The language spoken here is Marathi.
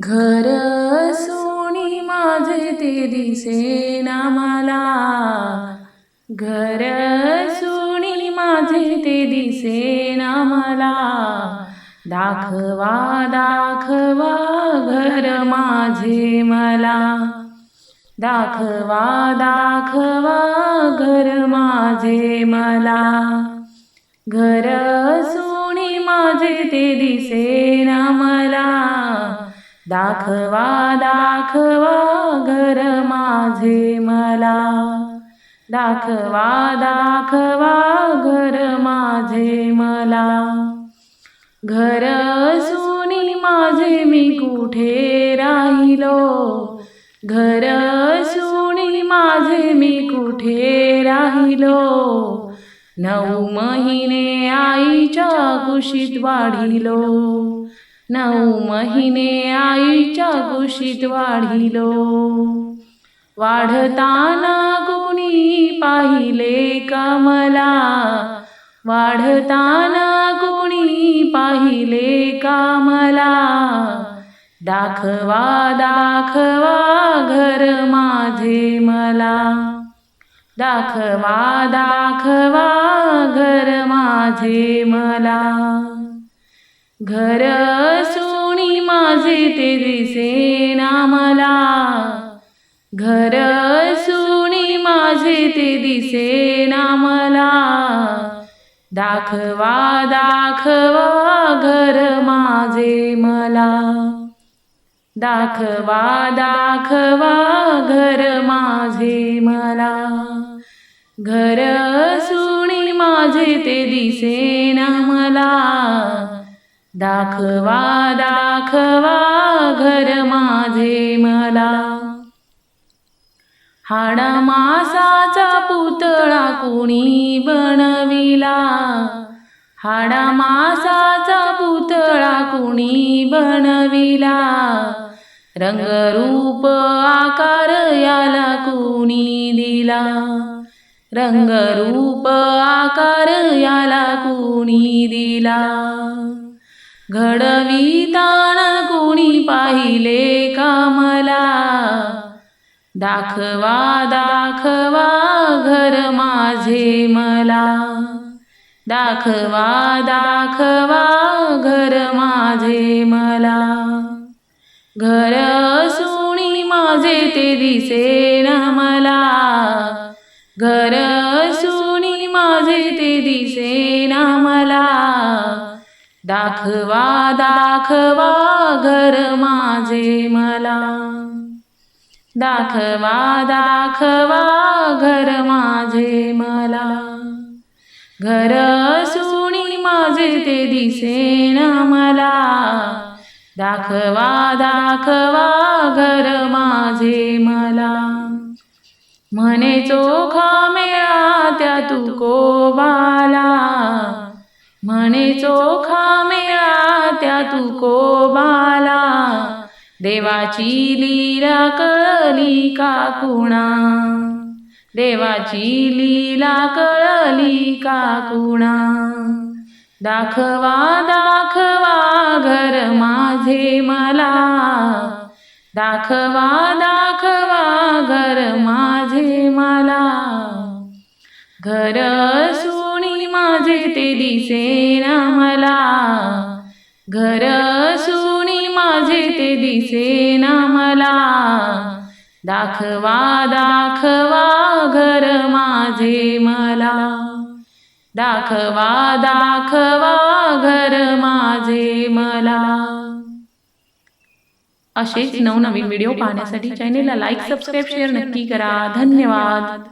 घर सोनी माझे ते दिसेना मला. घर सोनी माझे ते दिसेना मला. दाखवा दाखवा घर माझे मला. दाखवा दाखवा घर माझे मला. घर सोनी माझे ते दिसेना मला. दाखवा दाखवा घर माझे मला. दाखवा दाखवा घर माझे मला. घर सुनी माझे मी कुठे राहिलो? घर सुनी माझे मी कुठे राहिलो? नऊ महिने आईच्या कुशीत वाढिलो. नऊ महिने आईच्या कुशीत वाढिलो. वाढताना कोणी पाहिले का मला वाढताना कोणी पाहिले का मला दाखवा दाखवा घर माझे मला. दाखवा दाखवा घर माझे मला. घर सोनी माझे ते दिसेना मला. घर सोनी माझे ते दिसेना मला. दाखवा दाखवा घर माझे मला. दाखवा दाखवा घर माझे मला. घर सुणी माझे ते दिसेना मला. दाखवा दाखवा घर माझे मला. हाडा मासाचा पुतळा कुणी बनविला? हाडा मासाचा पुतळा कुणी बनविला? रंगरूप आकार याला कुणी दिला? रंगरूप आकार याला कुणी दिला? घडविताना कोणी पाहिले का मला दाखवा दाखवा घर माझे मला. दाखवा दाखवा घर माझे मला. घर सुणी माझे ते दिसेना मला. घर सुणी माझे ते दिसेना ना दाखवा दाखवा घर माझे मला. दाखवा दाखवा घर माझे मला. घर सुणी माझे ते दिसेना मला. दाखवा दाखवा घर माझे मला. म्हणे चोखा मेळा त्या तू कोबाला म्हणे चोखा मेळा त्या तुकोबाला देवाची लीला कळली का कुणा? देवाची लीला कळली का कुणा? दाखवा दाखवा घर माझे मला. दाखवा दाखवा घर माझे मला. घर ते दिसेना मला. घर सुनी माझे ते दिसेना मला. दाखवा दाखवा घर माझे मला. दाखवा दाखवा घर माझे मला. असेच नवनवीन व्हिडिओ पाहण्यासाठी चॅनेलला लाईक सबस्क्राईब शेअर नक्की करा. धन्यवाद.